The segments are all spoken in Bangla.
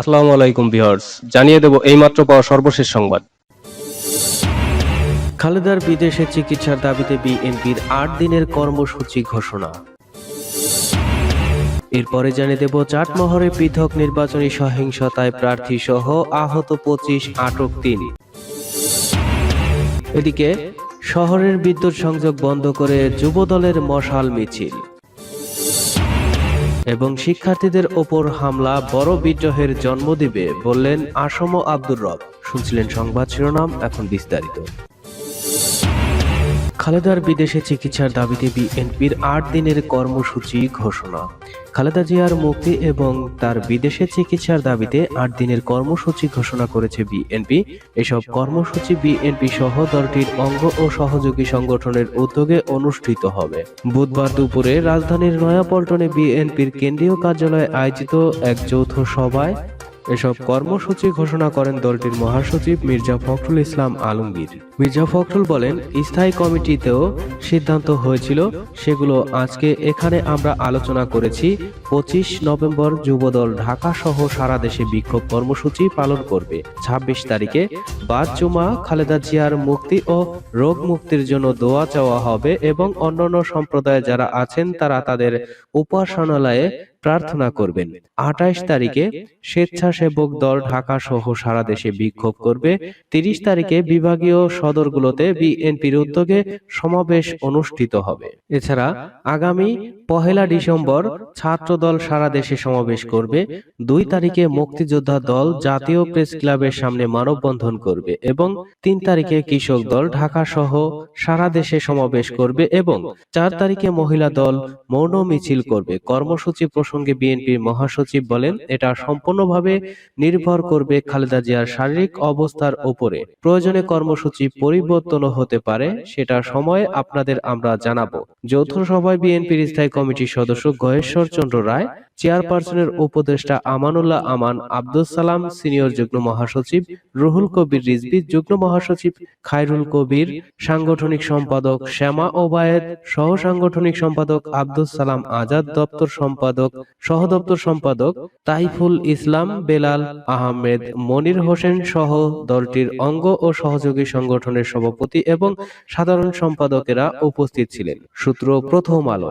আসসালামু আলাইকুম ভিউয়ার্স, জানিয়ে দেব এইমাত্র পাওয়া সর্বশেষ সংবাদ। খালেদার বিদেশে চিকিৎসার দাবিতে বিএনপির আট দিনের কর্মসূচি ঘোষণা। এরপরে জানিয়ে দেব, চাটমোহরে পৃথক নির্বাচনী সহিংসতায় প্রার্থী সহ আহত পঁচিশ আটক তিন। এদিকে, শহরের বিদ্যুৎ সংযোগ বন্ধ করে যুবদলের মশাল মিছিল। এবং শিক্ষার্থীদের ওপর হামলা, বড় বিদ্রোহের জন্ম দিবে বললেন আসম আব্দুর রব। শুনছিলেন সংবাদ শিরোনাম, এখন বিস্তারিত। খালেদার বিদেশে চিকিৎসার দাবিতে বিএনপির আট দিনের কর্মসূচি ঘোষণা। খালেদা জিয়ার মুক্তি এবং তার বিদেশে চিকিৎসার দাবিতে আট দিনের কর্মসূচি ঘোষণা করেছে বিএনপি। এসব কর্মসূচি বিএনপি সহ দলটির অঙ্গ ও সহযোগী সংগঠনের উদ্যোগে অনুষ্ঠিত হবে। বুধবার দুপুরে রাজধানীর নয়াপল্টনে বিএনপির কেন্দ্রীয় কার্যালয়ে আয়োজিত এক যৌথ সভায় এসব কর্মসূচি ঘোষণা করেন দলটির মহাসচিব মির্জা ফখরুল ইসলাম আলমগীর। মির্জা ফখরুল বলেন, স্থায়ী কমিটিতেও সিদ্ধান্ত হয়েছিল, সেগুলো আজকে এখানে আমরা আলোচনা করেছি। পঁচিশ নভেম্বর যুবদল ঢাকা সহ সারা দেশে বিক্ষোভ কর্মসূচি পালন করবে। ২৬ তারিখে বাদ জুমা, খালেদা জিয়ার মুক্তি ও রোগ মুক্তির জন্য দোয়া চাওয়া হবে এবং অন্যান্য সম্প্রদায়ে যারা আছেন, তারা তাদের উপাসনালয়ে প্রার্থনা করবেন। আঠাইশ তারিখে স্বেচ্ছাসেবক দল ঢাকা সহ সারা দেশে বিক্ষোভ করবে। তিরিশ তারিখে বিভাগীয় সদরগুলোতে বিএনপির উদ্যোগে সমাবেশ অনুষ্ঠিত হবে। এছাড়া আগামী পহেলা ডিসেম্বর ছাত্র দল সারা দেশে সমাবেশ করবে। দুই তারিখে মুক্তিযোদ্ধা দল জাতীয় প্রেস ক্লাবের সামনে মানববন্ধন করবে এবং তিন তারিখে কৃষক দল ঢাকা সহ সারা দেশে সমাবেশ করবে এবং চার তারিখে মহিলা দল মৌন মিছিল করবে। কর্মসূচি প্রসঙ্গে বিএনপির মহাসচিব বলেন, এটা সম্পূর্ণভাবে নির্ভর করবে খালেদা জিয়ার শারীরিক অবস্থার উপরে। প্রয়োজনে কর্মসূচি পরিবর্তনও হতে পারে, সেটা সময়ে আপনাদের আমরা জানাব। যৌথ সভায় বিএনপির স্থায়ী কমিটির সদস্য গহেশ্বর চন্দ্র রায় চেয়ারপারসনের উপদেষ্টা আমানুল্লাহ আমান আব্দুল সালাম সিনিয়র যুগ্ম মহাসচিব রুহুল কবির রিজভি যুগ্ম মহাসচিব খায়রুল কবির সাংগঠনিক সম্পাদক শ্যামা ওবায়েদ সহ সাংগঠনিক সম্পাদক আব্দুল সালাম আজাদ দপ্তর সম্পাদক সহ দপ্তর সম্পাদক তাইফুল ইসলাম বেলাল আহমেদ মনির হোসেন সহ দলটির অঙ্গ ও সহযোগী সংগঠনের সভাপতি এবং সাধারণ সম্পাদকেরা উপস্থিত ছিলেন। সূত্র প্রথম আলো।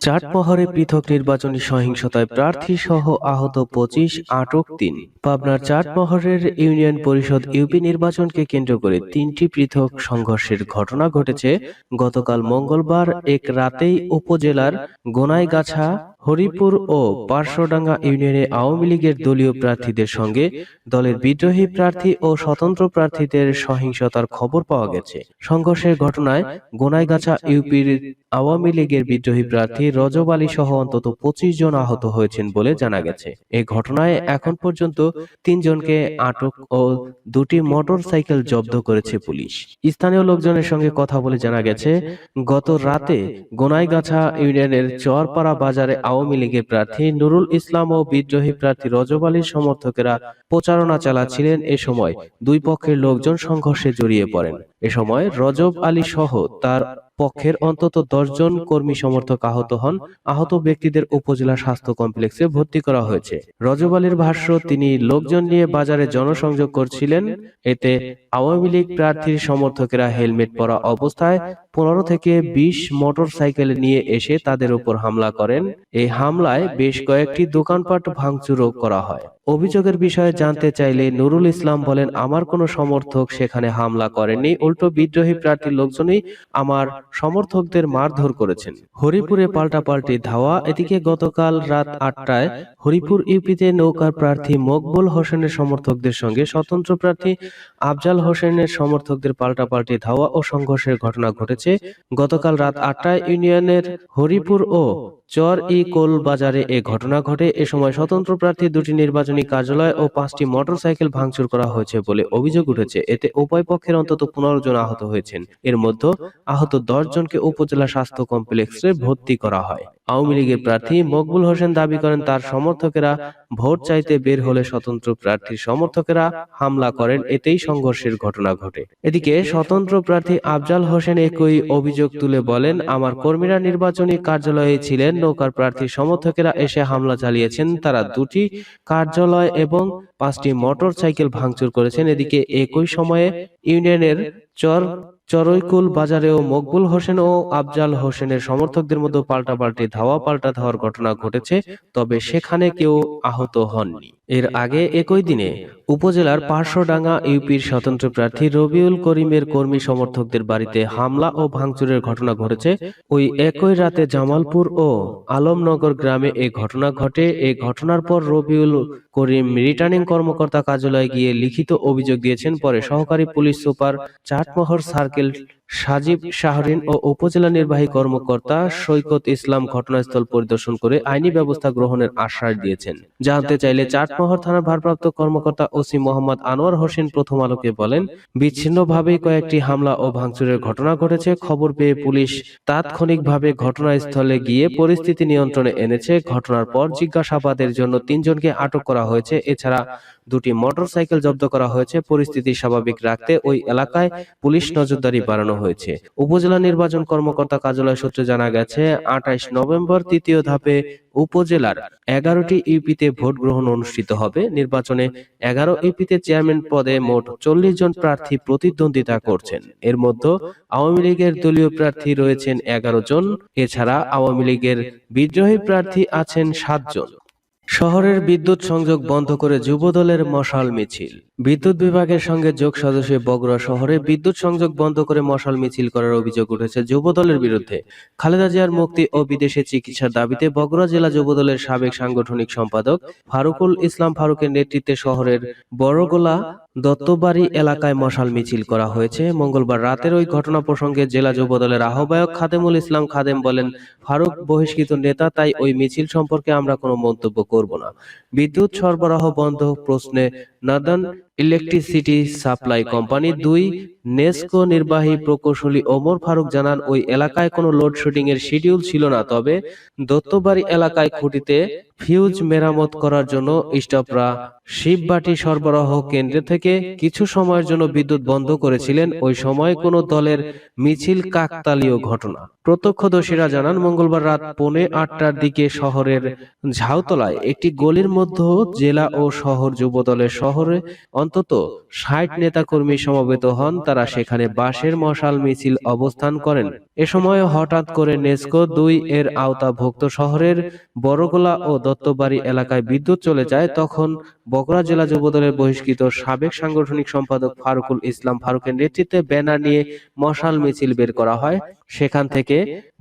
চাটমোহরে পৃথক নির্বাচনী সহিংসতায় প্রার্থী সহ আহত পঁচিশ আটক তিন। পাবনার চাটমোহরের ইউনিয়ন পরিষদ ইউপি নির্বাচনকে কেন্দ্র করে তিনটি পৃথক সংঘর্ষের ঘটনা ঘটেছে। গতকাল মঙ্গলবার এক রাতেই উপজেলার গোনাইগাছা হরিপুর ও পার্শ্বডাঙ্গা ইউনিয়নে আওয়ামী লীগের দলীয় প্রার্থীদের সঙ্গে দলের বিদ্রোহী প্রার্থী ও স্বতন্ত্র প্রার্থীদের সহিংসতার খবর পাওয়া গেছে। সংঘর্ষের ঘটনায় গোনাইগাছা ইউপির আওয়ামী লীগের বিদ্রোহী প্রার্থী রজব আলী সহ অন্তত পঁচিশ জন আহত হয়েছেন বলে জানা গেছে। এই ঘটনায় এখন পর্যন্ত তিনজনকে আটক ও দুটি মোটর সাইকেল জব্দ করেছে পুলিশ। স্থানীয় লোকজনের সঙ্গে কথা বলে জানা গেছে, গত রাতে গোনাইগাছা ইউনিয়নের চরপাড়া বাজারে আওয়ামী লীগের প্রার্থী নুরুল ইসলাম ও বিদ্রোহী প্রার্থী রজব আলীর সমর্থকেরা প্রচারণা চালাচ্ছিলেন এ সময়। দুই পক্ষের লোকজন সংঘর্ষে জড়িয়ে পড়েন। এ সময় রজব আলী সহ তার পক্ষের অন্তত জন কর্মী সমর্থক আহত হন। আহত ব্যক্তিদের উপজেলা স্বাস্থ্য কমপ্লেক্সে ভর্তি করা হয়েছে। রজব আলীর ভাষ্য, তিনি লোকজন নিয়ে বাজারে জনসংযোগ করছিলেন। এতে আওয়ামী লীগ প্রার্থীর সমর্থকেরা হেলমেট পরা অবস্থায় পনেরো থেকে বিশ মোটর সাইকেল নিয়ে এসে তাদের উপর হামলা করেন। এই হামলায় বেশ কয়েকটি দোকানপাট ভাঙচুরও করা হয়। অভিযোগের বিষয়ে জানতে চাইলে নুরুল ইসলাম বলেন, আমার কোনো সমর্থক সেখানে হামলা করেননি। উল্টো বিদ্রোহী প্রার্থীর লোকজনই আমার সমর্থকদের মারধর করেছেন। হরিপুরে পাল্টাপাল্টি ধাওয়া, এদিকে গতকাল রাত আটটায় হরিপুর ইউপিতে নৌকার প্রার্থী মকবুল হোসেনের সমর্থকদের সঙ্গে স্বতন্ত্র প্রার্থী আফজাল হোসেনের সমর্থকদের পাল্টাপাল্টি ধাওয়া ও সংঘর্ষের ঘটনা ঘটেছে। গতকাল রাত আটটায় ইউনিয়নের হরিপুর ও চর ই কোল বাজারে এ ঘটনা ঘটে। এ সময় স্বতন্ত্র প্রার্থী দুটি নির্বাচনী কার্যালয় ও পাঁচটি মোটরসাইকেল ভাঙচুর করা হয়েছে বলে অভিযোগ উঠেছে। এতে উভয় পক্ষের অন্তত পনেরো জন আহত হয়েছেন। এর মধ্যে আহত দশ জনকে উপজেলা স্বাস্থ্য কমপ্লেক্সে ভর্তি করা হয়। আওয়ামী লীগের প্রার্থী মকবুল হোসেন দাবি করেন তার সমর্থকেরা ভোট চাইতে বের হলে স্বতন্ত্র প্রার্থীর সমর্থকেরা হামলা করেন, এতেই সংঘর্ষের ঘটনা ঘটে। এদিকে স্বতন্ত্র প্রার্থী আফজাল হোসেন একই অভিযোগ তুলে বলেন, আমার কর্মীরা নির্বাচনী কার্যালয়ে ছিলেন, নৌকার প্রার্থীর সমর্থকেরা এসে হামলা চালিয়েছেন, তারা দুটি কার্যালয় এবং পাঁচটি মোটর সাইকেল ভাঙচুর করেছেন। এদিকে একই সময়ে ইউনিয়নের চর চরৈকুল বাজারেও মকবুল হোসেন ও আফজাল হোসেনের সমর্থকদের মধ্যে পাল্টাপাল্টি ধাওয়া পাল্টা ধাওয়ার ঘটনা ঘটেছে, তবে সেখানে কেউ আহত হননি। এর আগে একই দিনে উপজেলার পার্শ্বডাঙ্গা ইউপির স্বতন্ত্র প্রার্থী রবিউল করিমের কর্মী সমর্থকদের বাড়িতে হামলা ও ভাঙচুরের ঘটনা ঘটেছে। ওই একই রাতে জামালপুর ও আলমনগর গ্রামে এই ঘটনা ঘটে। এই ঘটনার পর রবিউল করিম রিটার্নিং কর্মকর্তা কার্যালয়ে গিয়ে লিখিত অভিযোগ দিয়েছেন। পরে সহকারী police super Chatmohar circle Merkel Sajib Shahrin ও উপজেলা নির্বাহী কর্মকর্তা সৈকত ইসলাম ঘটনাস্থল পরিদর্শন করে আইনি ব্যবস্থা গ্রহণের আশ্বাস দিয়েছেন। জানতে চাইলে চাটমোহর থানার ভারপ্রাপ্ত কর্মকর্তা ওসি মোহাম্মদ আনোয়ার হোসেন প্রথম আলোকে বলেন বিচ্ছিন্নভাবে কয়েকটি হামলা ও ভাঙচুরের ঘটনা ঘটেছে। খবর পেয়ে পুলিশ তাৎক্ষণিকভাবে ঘটনাস্থলে গিয়ে পরিস্থিতি নিয়ন্ত্রণে এনেছে। ঘটনার পর জিজ্ঞাসাবাদের জন্য তিনজনকে আটক করা হয়েছে। এছাড়া দুটি মোটরসাইকেল জব্দ করা হয়েছে পরিস্থিতি স্বাভাবিক রাখতে ওই এলাকায় পুলিশ নজরদারি বাড়ানো হয়েছে। উপজেলা নির্বাচন কর্মকর্তা কার্যালয় সূত্রে জানা গেছে, আঠাইশ নভেম্বর তৃতীয় ধাপে উপজেলার এগারোটি ইউপিতে ভোট গ্রহণ অনুষ্ঠিত হবে। নির্বাচনে এগারো ইউপিতে চেয়ারম্যান পদে মোট চল্লিশ জন প্রার্থী প্রতিদ্বন্দ্বিতা করছেন। এর মধ্যে আওয়ামী লীগের দলীয় প্রার্থী রয়েছেন এগারো জন, এছাড়া আওয়ামী লীগের বিদ্রোহী প্রার্থী আছেন সাতজন শহরের বিদ্যুৎ সংযোগ বন্ধ করে যুবদলের মশাল মিছিল। বিদ্যুৎ বিভাগের সঙ্গে যোগ সদস্য বগুড়া শহরে বিদ্যুৎ সংযোগ বন্ধ করে মশাল মিছিল করার অভিযোগ উঠেছে যুবদলের বিরুদ্ধে। খালেদা জিয়ার মুক্তি ও বিদেশে চিকিৎসার দাবিতে বগুড়া জেলা যুবদলের সাবেক সাংগঠনিক সম্পাদক ফারুকুল ইসলাম ফারুকের নেতৃত্বে শহরের বড়গোলা দত্তবাড়ি এলাকায় মশাল মিছিল করা হয়েছে। মঙ্গলবার রাতের ওই ঘটনা প্রসঙ্গে জেলা যুবদলের আহ্বায়ক খাদেমুল ইসলাম খাদেম বলেন, ফারুক বহিষ্কৃত নেতা, তাই ওই মিছিল সম্পর্কে আমরা কোনো মন্তব্য করব না। বিদ্যুৎ সরবরাহ বন্ধ প্রশ্নে নাদান ইলেকট্রিসিটি সাপ্লাই কোম্পানি দুই নেসকো নির্বাহী প্রকৌশলী ওমর ফারুক জানান, ওই এলাকায় কোনো লোডশেডিং এর শিডিউল ছিল না, তবে দত্তবাড়ি এলাকায় খুঁটিতে ফিউজ মেরামত করার জন্য স্টাফরা শিববাটি সরবরাহ কেন্দ্র থেকে কিছু সময়ের জন্য বিদ্যুৎ বন্ধ করেছিলেন। ওই সময় কোনো দলের মিছিল কাকতালীয় ঘটনা। প্রত্যক্ষদর্শীরা জানান, মঙ্গলবার রাত পৌনে আটটার দিকে শহরের ঝাউতলায় একটি গলির মধ্যে জেলা ও শহর যুবদলের শহরে অন্তত ষাট নেতাকর্মী সমবেত হন, তারা সেখানে বাঁশের মশাল মিছিল অবস্থান করেন। এ সময় হঠাৎ করে নেস্কো দুই এর আওতাভুক্ত শহরের বড়গোলা ও দত্তবাড়ি এলাকায় বিদ্যুৎ চলে যায়, তখন বগুড়া জেলা যুবদলের বহিষ্কৃত সাবেক সাংগঠনিক সম্পাদক ফারুকুল ইসলাম ফারুকের নেতৃত্বে ব্যানার নিয়ে মশাল মিছিল বের করা হয়। সেখান থেকে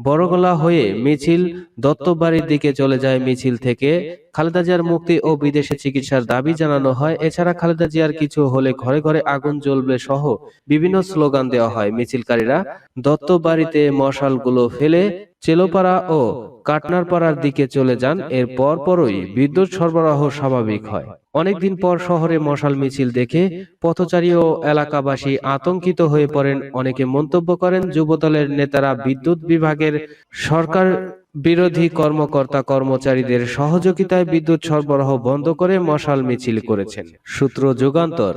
বড়গোলা হয়ে মিছিল দত্তবাড়ির দিকে চলে যায় মিছিল থেকে। খালেদা জিয়ার মুক্তি ও বিদেশে চিকিৎসার দাবি জানানো হয়। এছাড়া খালেদা জিয়ার কিছু হলে ঘরে ঘরে আগুন জ্বলবে সহ বিভিন্ন স্লোগান দেওয়া হয় মিছিলকারীরা। দত্তবাড়িতে মশালগুলো ফেলে চেলোপাড়া ও কাটনারপাড়ার দিকে চলে যান এর পর পরই বিদ্যুৎ সরবরাহ স্বাভাবিক হয়। অনেকদিন পর শহরে মশাল মিছিল দেখে পথচারী ও এলাকাবাসী আতঙ্কিত হয়ে পড়েন অনেকে মন্তব্য করেন যুবদলের নেতারা বিদ্যুৎ বিভাগের সরকার বিরোধী কর্মকর্তা কর্মচারীদের সহযোগিতায় বিদ্যুৎ সরবরাহ বন্ধ করে মশাল মিছিল করেছেন। সূত্র যুগান্তর।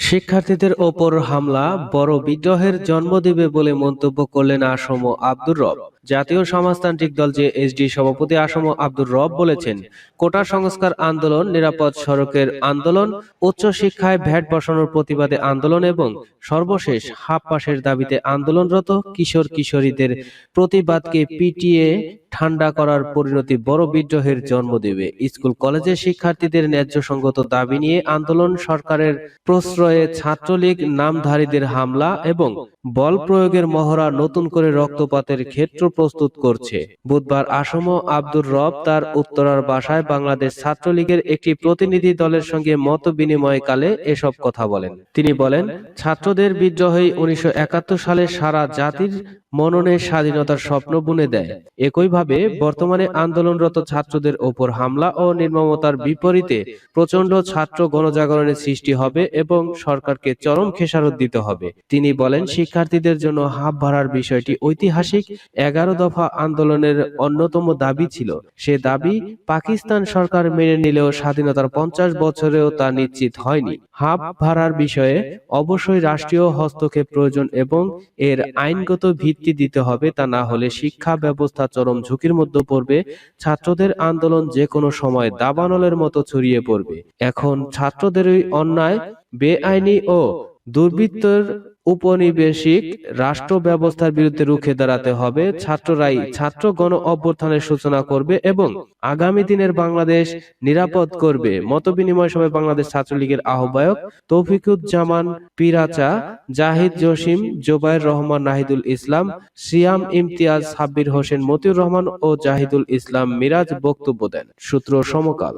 শিক্ষার্থীদের ওপর হামলা বড় বিদ্রোহের জন্ম দেবে বলে মন্তব্য করলেন আসম আব্দুর রব জাতীয় সমাজতান্ত্রিক দল যে এসডি সভাপতি আসম আব্দুর রব বলেছেন, কোটা সংস্কার আন্দোলন, নিরাপদ সড়কের আন্দোলন, উচ্চ শিক্ষায় ভ্যাট বসানোর প্রতিবাদে আন্দোলন এবং সর্বশেষ হাফ পাশের দাবিতে আন্দোলনরত কিশোর কিশোরীদের প্রতিবাদকে পিটিয়ে ঠান্ডা করার পরিণতি বড় বিদ্রোহের জন্ম দেবে। স্কুল, কলেজের শিক্ষার্থীদের ন্যায্য সঙ্গত দাবি নিয়ে আন্দোলন, সরকারের প্রশ্রয়ে ছাত্রলীগ, নামধারীদের হামলা এবং বল প্রয়োগের মহড়া নতুন করে রক্তপাতের ক্ষেত্র প্রস্তুত করছে। বুধবার আসম আব্দুর রব তার উত্তরার বাসায় বাংলাদেশ ছাত্রলীগের একটি প্রতিনিধি দলের সঙ্গে মত বিনিময়কালে এসব কথা বলেন। তিনি বলেন ছাত্রদের বিদ্রোহে উনিশশো একাত্তর সালে সারা জাতির মননে স্বাধীনতার স্বপ্ন বুনে দেয়। একইভাবে বর্তমানে আন্দোলনরত ছাত্রদের ওপর হামলা ও নির্মমতার বিপরীতে প্রচণ্ড ছাত্র গণজাগরণের সৃষ্টি হবে এবং সরকারকে চরম খেসারত দিতে হবে। তিনি বলেন, শিক্ষার্থীদের জন্য হাব ভাড়ার বিষয়টি ঐতিহাসিক। এগারো দফা আন্দোলনের অন্যতম দাবি ছিল। সে দাবি পাকিস্তান সরকার মেনে নিলেও স্বাধীনতার পঞ্চাশ বছরেও তা নিশ্চিত হয়নি। হাব ভাড়ার বিষয়ে অবশ্যই রাষ্ট্রীয় হস্তক্ষেপ প্রয়োজন এবং এর আইনগত ভিত্তি দিতে হবে তা না হলে শিক্ষা ব্যবস্থা চরম ঝুঁকির মধ্যে পড়বে, ছাত্রদের আন্দোলন যে কোনো সময় দাবানলের মতো ছড়িয়ে পড়বে। এখন ছাত্রদেরই অন্যায়, বেআইনি ও দুর্বৃত্তর উপনিবেশিক রাষ্ট্র ব্যবস্থার বিরুদ্ধে রুখে দাঁড়াতে হবে। ছাত্ররাই ছাত্র গণ অভ্যুত্থানের সূচনা করবে এবং আগামী দিনের বাংলাদেশ নিরাপদ করবে। মত বিনিময় সভায় বাংলাদেশ ছাত্রলীগের আহ্বায়ক তৌফিকুজ্জামান পিরাচা, জাহিদ জসিম, জোবায়ের রহমান, নাহিদুল ইসলাম, সিয়াম ইমতিয়াজ, সাব্বির হোসেন, মতিউর রহমান ও জাহিদুল ইসলাম মিরাজ বক্তব্য দেন। সূত্র সমকাল।